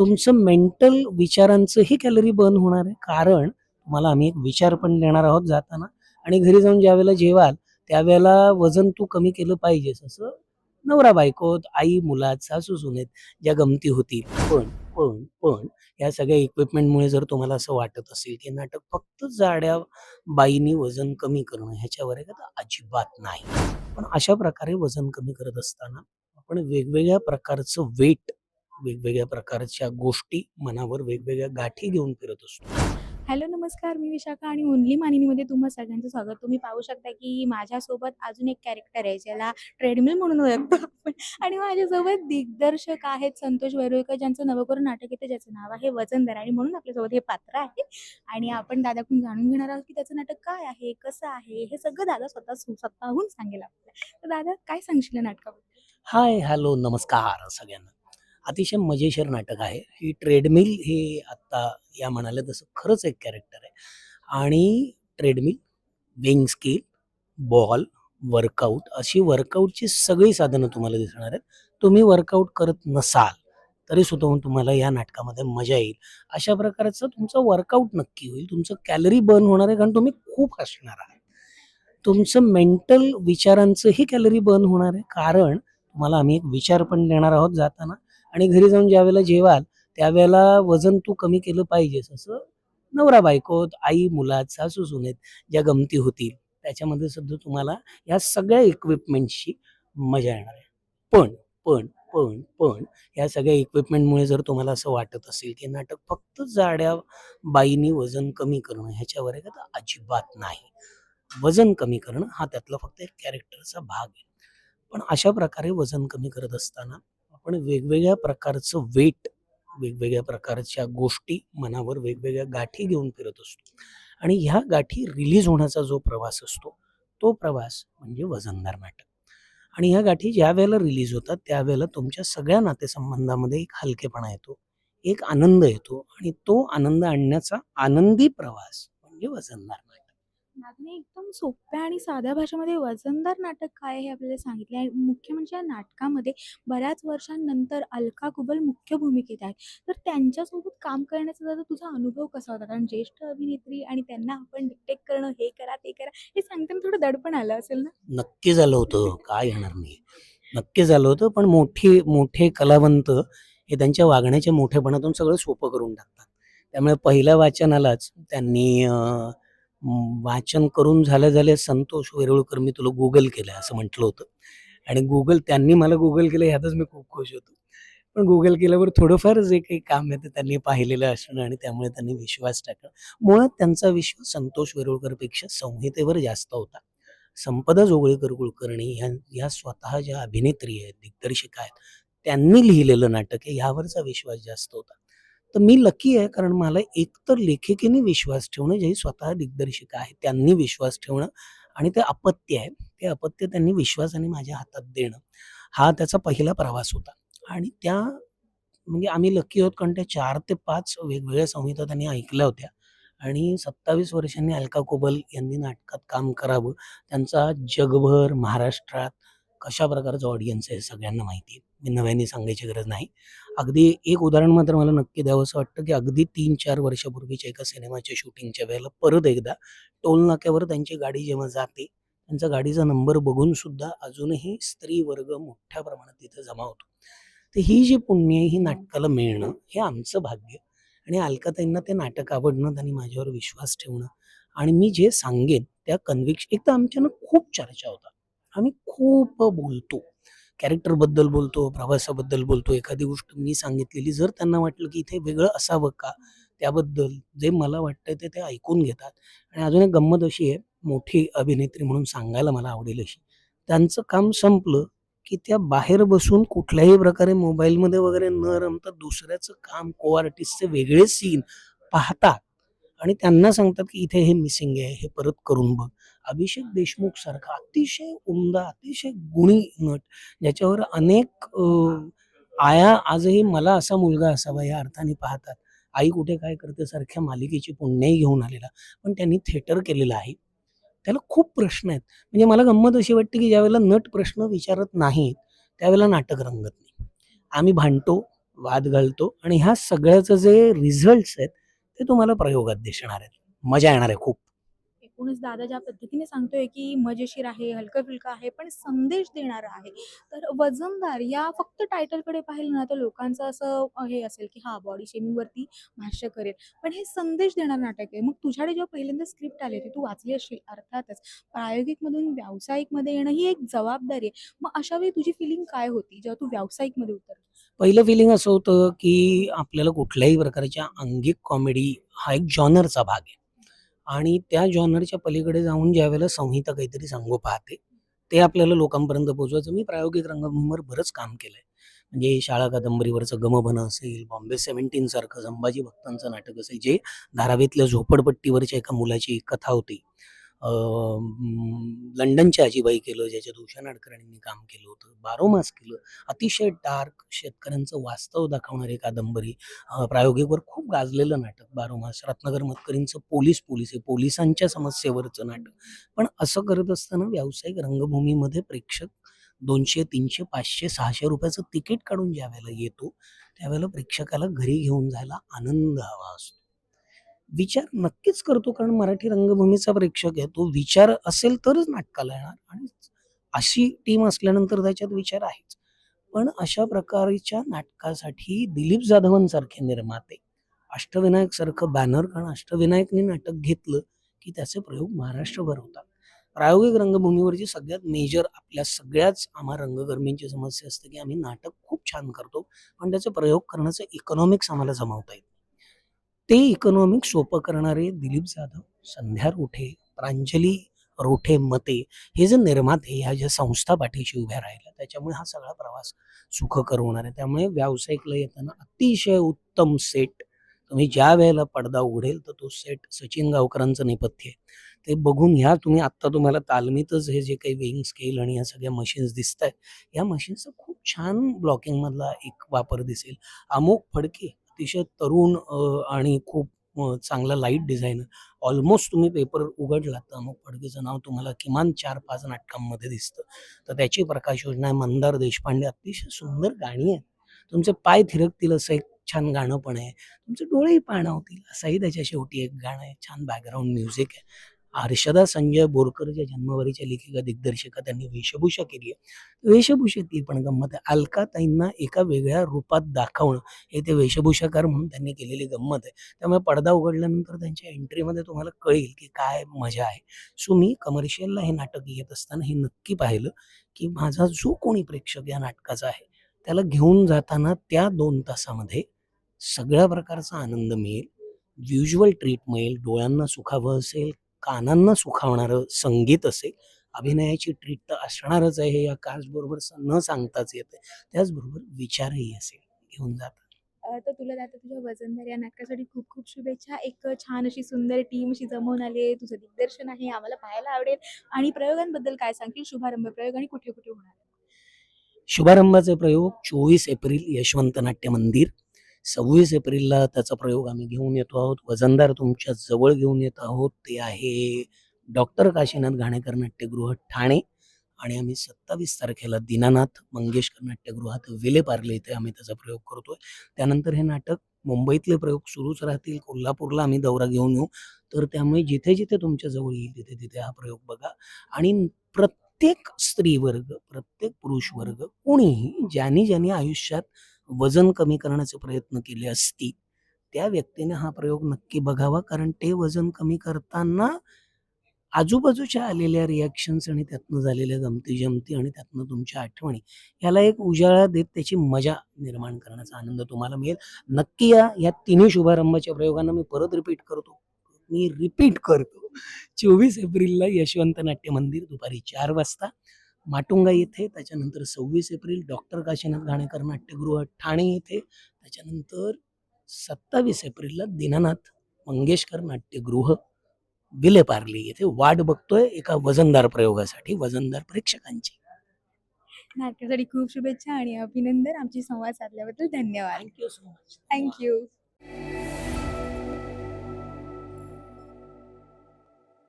तुमचं mental विचारांचंही calorie burn होणार आहे. कारण तुम्हाला आम्ही एक विचार पण देणार आहोत जाताना. आणि घरी जाऊन ज्यावेळेला जेवाल त्यावेळेला वजन तू कमी केलं पाहिजेस. असं नवरा बायकोत आई मुलात सासू सुनेत ज्या गमती होतील. पण पण पण या सगळ्या इक्विपमेंटमुळे जर तुम्हाला असं वाटत असेल की नाटक फक्त जाड्या बाईनी वजन कमी करणं ह्याच्यावर आहे का तर अजिबात नाही. पण अशा प्रकारे वजन कमी करत असताना आपण वेगवेगळ्या प्रकारचं वेट वेगवेगळ्या प्रकारच्या गोष्टी मनावर वेगवेगळ्या गाठी घेऊन फिरत असतो. हॅलो नमस्कार. मी विशाखा आणि ओनली मानिनीमध्ये तुम्हा सगळ्यांचं स्वागत. तुम्ही पाहू शकता की माझ्यासोबत अजून एक कॅरेक्टर आहे ज्याला ट्रेडमिल म्हणून ओळखतो आपण. आणि माझ्यासोबत दिग्दर्शक आहेत संतोष वैरोळकर ज्यांचं नवकरून नाटक येतं ज्याचं नाव आहे वजनदार आणि म्हणून आपल्यासोबत हे पात्र आहे आणि आपण दादाकडून जाणून घेणार आहोत की त्याचं नाटक काय आहे कसं आहे हे सगळं दादा स्वतः स्वतःहून सांगेल आपल्याला. तर दादा काय सांगशील नाटकाबद्दल? हाय हॅलो नमस्कार सगळ्यांना. अतिशय मजेशीर नाटक आहे. ही ट्रेडमिल हे आत्ता या म्हणाले तसं खरंच एक कॅरेक्टर आहे. आणि treadmill wing scale ball workout अशी वर्कआउटची सगळी साधनं तुम्हाला दिसणार आहेत. तुम्ही वर्कआउट करत नसाल तरी सुद्धा तुम्हाला या नाटकामध्ये मजा येईल. अशा प्रकारचं तुमचं वर्कआउट नक्की होईल. तुमचं कॅलरी बर्न होणार आहे कारण तुम्ही खूप हसणार आहात. तुमचं मेंटल विचारांचंही कॅलरी बर्न होणार आहे. कारण तुम्हाला आम्ही एक विचार पण देणार आहोत जाताना. आणि घरी जाऊन ज्यावेळेला जेवाल त्यावेळेला वजन तू कमी केलं पाहिजेस असं नवरा बायकोत आई मुलात सासू सुनेत ज्या गमती होतील त्याच्यामध्ये सुद्धा तुम्हाला या सगळ्या इक्विपमेंटची मजा येणार आहे. पण पण पण पण या सगळ्या इक्विपमेंटमुळे जर तुम्हाला असं वाटत असेल की नाटक फक्त जाड्या बाईनी वजन कमी करणं ह्याच्यावर आहे का तर अजिबात नाही. वजन कमी करणं हा त्यातला फक्त एक कॅरेक्टरचा भाग आहे. पण अशा प्रकारे वजन कमी करत असताना आपण वेगवेगळ्या प्रकारचं वेट वेगवेगळ्या प्रकारच्या गोष्टी मनावर वेगवेगळ्या गाठी घेऊन फिरत असतो. आणि ह्या गाठी रिलीज होण्याचा जो प्रवास असतो तो प्रवास म्हणजे वजनदार नाटक. आणि ह्या गाठी ज्या वेळेला रिलीज होतात त्यावेळेला तुमच्या सगळ्या नातेसंबंधामध्ये एक हलकेपणा येतो एक आनंद येतो आणि तो आनंद आणण्याचा आनंदी प्रवास म्हणजे वजनदार नाटक. नागने एकदम सोप्या आणि साध्या भाषेमध्ये वजनदार नाटक काय हे आपल्याला सांगितले आणि मुख्य म्हणजे या नाटकामध्ये बऱ्याच वर्षांनंतर अलका कुबल मुख्य भूमिकेत आहेत. तर त्यांच्यासोबत काम करण्याचा दादा तुझा अनुभव कसा होता? कारण ज्येष्ठ अभिनेत्री आणि त्यांना आपण डिटेक्ट करणं हे करा ते करा हे सांगताना थोडं दडपण आलं असेल ना? नक्की झालं होतं. काय येणार नाही. नक्की झालं होतं पण मोठी मोठे कलावंत हे त्यांच्या वागण्याच्या मोठेपणातून सगळं सोपं करून टाकतात. त्यामुळे पहिल्या वाचनालाच त्यांनी वाचन करून झाल्या झाल्या संतोष वेरुळकर मी तुला गुगल केलं असं म्हटलं होतं. आणि गुगल त्यांनी मला गुगल केलं ह्यातच मी खूप खुश होतो. पण गुगल केल्यावर थोडंफार जे काही काम आहे ते त्यांनी पाहिलेलं असणं आणि त्यामुळे त्यांनी विश्वास टाकला. मुळात त्यांचा विश्वास संतोष वेरुळकरपेक्षा संहितेवर जास्त होता. संपदा जोगळेकर कुलकर्णी ह्या ह्या स्वतः ज्या अभिनेत्री आहेत दिग्दर्शिका आहेत त्यांनी लिहिलेलं नाटक आहे ह्यावरचा विश्वास जास्त होता. तर मी लकी आहे कारण मला एकतर लेखिकेने विश्वास ठेवणं जे स्वतः दिग्दर्शिका आहे त्यांनी विश्वास ठेवणं आणि ते अपत्य आहे. ते अपत्य त्यांनी विश्वासाने माझ्या हातात देणं. हा त्याचा पहिला प्रवास होता. आणि त्या म्हणजे आम्ही लकी आहोत कारण त्या चार ते पाच वेगवेगळ्या संहिता त्यांनी ऐकल्या होत्या. आणि सत्तावीस वर्षांनी अलका कोबल यांनी नाटकात काम करावं. त्यांचा जगभर महाराष्ट्रात कशा प्रकारचा ऑडियन्स आहे हे सगळ्यांना माहिती आहे. मी नव्याने सांगायची गरज नाही. अगदी एक उदाहरण मात्र मला नक्की द्यावं असं वाटतं की अगदी तीन चार वर्षापूर्वीच्या एका सिनेमाच्या शूटिंगच्या वेळेला परत एकदा टोल नाक्यावर त्यांची गाडी जेव्हा जाते त्यांचा गाडीचा नंबर बघून सुद्धा अजूनही स्त्री वर्ग मोठ्या प्रमाणात तिथे जमा होतो. तर ही जी पुण्य आहे, ही नाटकाला मिळणं हे आमचं भाग्य. आणि अलकाताईंना ते नाटक आवडणं त्यांनी माझ्यावर विश्वास ठेवणं आणि मी जे सांगेन त्या कन्व्हिक्श एक तर आमच्यानं खूप चर्चा होतात आम्ही खूप बोलतो. कॅरेक्टरबद्दल बोलतो प्रवासाबद्दल बोलतो. एखादी गोष्ट मी सांगितलेली जर त्यांना वाटलं की इथे वेगळं असावं का त्याबद्दल जे मला वाटतं ते ते ऐकून घेतात. आणि अजून एक गंमत अशी आहे मोठी अभिनेत्री म्हणून सांगायला मला आवडेल अशी. त्यांचं काम संपलं की त्या बाहेर बसून कुठल्याही प्रकारे मोबाईलमध्ये वगैरे न रमता दुसऱ्याचं काम को आर्टिस्टचे वेगळे सीन पाहतात. आणि त्यांना सांगतात की इथे हे मिसिंग आहे हे परत करून बघ. अभिषेक देशमुख सारखा अतिशय उमदा अतिशय गुणी नट ज्याच्यावर अनेक आया आजही मला असा मुलगा असावा या अर्थाने पाहतात. आई कुठे काय करते सारख्या मालिकेची पुण्याही घेऊन आलेला. पण त्यांनी थिएटर केलेलं आहे. त्याला खूप प्रश्न आहेत. म्हणजे मला गंमत अशी वाटते की ज्यावेळेला नट प्रश्न विचारत नाहीत त्यावेळेला नाटक रंगत नाही. आम्ही भांडतो वाद घालतो आणि ह्या सगळ्याचं जे रिझल्ट्स आहेत ते तुम्हाला प्रयोगात दिसणार आहेत. मजा येणार आहे खूप. एकूणच दादा ज्या पद्धतीने सांगतोय की मजेशीर आहे हलकं फुलकं आहे पण संदेश देणारा आहे. तर वजनदार या फक्त टायटलकडे पाहिलं ना तर लोकांचं असं हे असेल की हा बॉडी शेमिंगवरती भाष्य करेल. पण हे संदेश देणारं नाटक आहे. मग तुझ्याकडे जेव्हा पहिल्यांदा स्क्रिप्ट आली होती तू वाचली असशील अर्थातच. प्रायोगिकमधून व्यावसायिकमध्ये येणं ही एक जबाबदारी आहे. मग अशा वेळी तुझी फिलिंग काय होती जेव्हा तू व्यावसायिकमध्ये उतर पहिलं फिलिंग असं होतं की आपल्याला कुठल्याही प्रकारच्या अंगिक कॉमेडी हा एक जॉनरचा भाग आहे. आणि त्या जॉनरच्या पलीकडे जाऊन ज्या वेळेला संहिता काहीतरी सांगू पाहते ते आपल्याला लोकांपर्यंत पोहोचवायचं. मी प्रायोगिक रंगभूमीवर बरंच काम केलं आहे म्हणजे शाळा कादंबरीवरचं गमभन असेल बॉम्बे सेव्हन्टीन सारखं संभाजी भक्तांचं नाटक असेल जे धारावीतल्या झोपडपट्टीवरच्या एका मुलाची कथा होती. लंडनच्या आजीबाई केलं ज्याच्यात उषा नाडकरांनी काम केलं होतं बारोमास केलं. अतिशय डार्क शेतकऱ्यांचं वास्तव दाखवणारी कादंबरी प्रायोगिकवर खूप गाजलेलं नाटक बारोमास. रत्नाकर मतकरींचं पोलीस पोलीस आहे पोलिसांच्या समस्येवरचं नाटक. पण असं करत असताना व्यावसायिक रंगभूमीमध्ये प्रेक्षक दोनशे तीनशे पाचशे सहाशे रुपयाचं तिकीट काढून ज्या वेळेला येतो त्यावेळेला प्रेक्षकाला घरी घेऊन जायला आनंद हवा असतो. विचार नक्कीच करतो कारण मराठी रंगभूमीचा प्रेक्षक आहे. तो विचार असेल तरच नाटकाला येणार आणि अशी टीम असल्यानंतर त्याच्यात विचार आहेच. पण अशा प्रकारच्या नाटकासाठी दिलीप जाधवांसारखे निर्माते अष्टविनायक सारखं बॅनर कारण अष्टविनायकने नाटक घेतलं की त्याचे प्रयोग महाराष्ट्रभर होतात. प्रायोगिक रंगभूमीवरची सगळ्यात मेजर आपल्या सगळ्याच आम्हा रंगकर्मींची समस्या असते की आम्ही नाटक खूप छान करतो पण त्याचे प्रयोग करण्याचं इकॉनॉमिक्स आम्हाला जमावता येत. ते इकॉनॉमिक सोपं करणारे दिलीप जाधव संध्या रोठे प्रांजली रोठे मते हे जे निर्माते ह्या ज्या संस्था पाठीशी उभ्या राहिल्या त्याच्यामुळे हा सगळा प्रवास सुखकर होणार आहे. त्यामुळे व्यावसायिकला येताना अतिशय उत्तम सेट तुम्ही ज्या वेळेला पडदा उघडेल तर तो सेट सचिन गावकरांचं नेपथ्य आहे. ते बघून ह्या तुम्ही आत्ता तुम्हाला तालमीतच हे जे काही वेईंग स्केल आणि या सगळ्या मशीन्स दिसत आहेत या मशीन्सचा खूप छान ब्लॉकिंगमधला एक वापर दिसेल. अमोक फडके अतिशय तरुण आणि खूप चांगला लाइट डिझायनर ऑलमोस्ट तुम्ही पेपर उघडला तर अमुक फडकेचं नाव तुम्हाला किमान चार पाच नाटकांमध्ये दिसतं. तर त्याची प्रकाश योजना आहे मंदार देशपांडे अतिशय सुंदर गाणी आहेत. तुमचे पाय थिरकतील असं एक छान गाणं पण आहे. तुमचे डोळेही पाणावतील असंही त्याच्या शेवटी एक गाणं आहे छान बॅकग्राऊंड म्युझिक आहे. हर्षदा संजय बोरकर ज्या जन्मवारीच्या लेखिका दिग्दर्शिका त्यांनी वेशभूषा केली आहे. वेशभूषेतली पण गंमत आहे. अलकाताईंना एका वेगळ्या रूपात दाखवणं हे ते वेशभूषाकार म्हणून त्यांनी केलेली गंमत आहे. त्यामुळे पडदा उघडल्यानंतर त्यांच्या एंट्रीमध्ये तुम्हाला कळेल की काय मजा आहे. सो मी कमर्शियलला हे नाटक येत असताना हे नक्की पाहिलं की माझा जो कोणी प्रेक्षक या नाटकाचा आहे त्याला घेऊन जाताना त्या दोन तासामध्ये सगळ्या प्रकारचा आनंद मिळेल. युज्युअल ट्रीट मिळेल डोळ्यांना सुखावं असेल कानांना सुखावणारं संगीत असेल अभिनयाची ट्रीट तर असणारच आहे या कास्टबरोबर स- न सांगताच येते त्याचबरोबर विचारही असेल घेऊन जातात अ, तर तुला आता तुझ्या वजनदार या नाटकासाठी खूप खूप शुभेच्छा. एक छान अशी सुंदर टीम अशी जमवून आली आहे. तुझं दिग्दर्शन आहे आम्हाला पाहायला आवडेल. आणि प्रयोगांबद्दल काय सांगतील शुभारंभ प्रयोग आणि कुठे कुठे होणार? शुभारंभाचे प्रयोग चोवीस एप्रिल यशवंत नाट्य मंदिर सव्वीस एप्रिलला त्याचा प्रयोग आम्ही घेऊन येतो आहोत. वजनदार तुमच्या जवळ घेऊन येत आहोत. ते आहे डॉक्टर काशीनाथ घाणेकर नाट्यगृह ठाणे आणि आम्ही सत्तावीस तारखेला दीनानाथ मंगेशकर नाट्यगृहात विले पार्ले इथे आम्ही त्याचा प्रयोग करतोय. त्यानंतर हे नाटक मुंबईतले प्रयोग सुरूच राहतील. कोल्हापूरला आम्ही दौरा घेऊन येऊ. तर त्यामुळे जिथे जिथे तुमच्या जवळ येईल तिथे तिथे हा प्रयोग बघा. आणि प्रत्येक स्त्री वर्ग प्रत्येक पुरुष वर्ग कोणीही ज्यांनी ज्यांनी आयुष्यात वजन कमी करण्याचे प्रयत्न केले असती त्या व्यक्तीने हा प्रयोग नक्की बघावा. कारण ते वजन कमी करताना आजूबाजूच्या आलेल्या रिॲक्शन्स आणि त्यातनं झालेल्या गमती जमती आणि त्यातनं तुमच्या आठवणी याला एक उजाळा देत त्याची मजा निर्माण करण्याचा आनंद तुम्हाला मिळेल. नक्की या या तिन्ही शुभारंभाच्या प्रयोगांना मी परत रिपीट करतो. मी रिपीट करतो. चोवीस एप्रिलला यशवंत नाट्य मंदिर दुपारी चार वाजता. माटुंगा येथे त्याच्यानंतर सव्वीस एप्रिल डॉक्टर काशीनाथ घाणेकर नाट्यगृह ठाणे येथे त्याच्यानंतर सत्तावीस एप्रिलला दीनानाथ मंगेशकर नाट्यगृह विलेपार्ली येथे वाट बघतोय एका वजनदार प्रयोगासाठी वजनदार प्रेक्षकांची. नाटकासाठी खूप शुभेच्छा आणि अभिनंदन आमची संवाद साधल्याबद्दल धन्यवाद. Thank you so much thank you